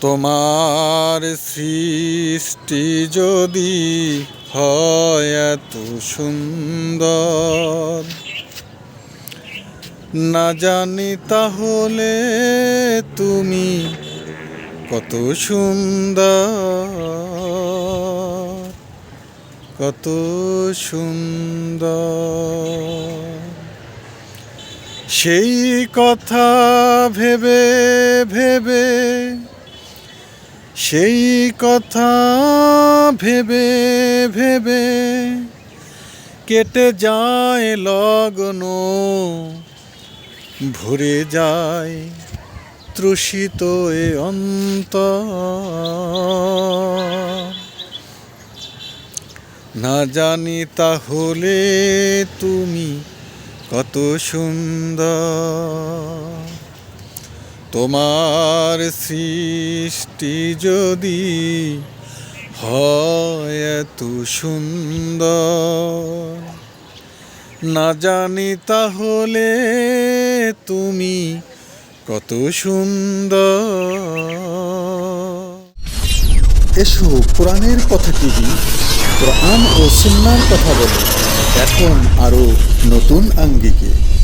তোমার সৃষ্টি যদি হয় এত সুন্দর। না জানি তাহলে তুমি কত সুন্দর কত সুন্দর। সেই কথা ভেবে ভেবে সেই কথা ভেবে ভেবে কেটে যায় লগ্ন, ভরে যায় তৃষিত এ অন্ত না জানি তাহলে তুমি কত সুন্দর। তোমার সৃষ্টি যদি হয় এত সুন্দর। না জানি তাহলে তুমি কত সুন্দর। এসো কোরআনের কথা টিভি, কোরআন ও সুন্নার কথা বলে। এখন আরও নতুন আঙ্গিকে।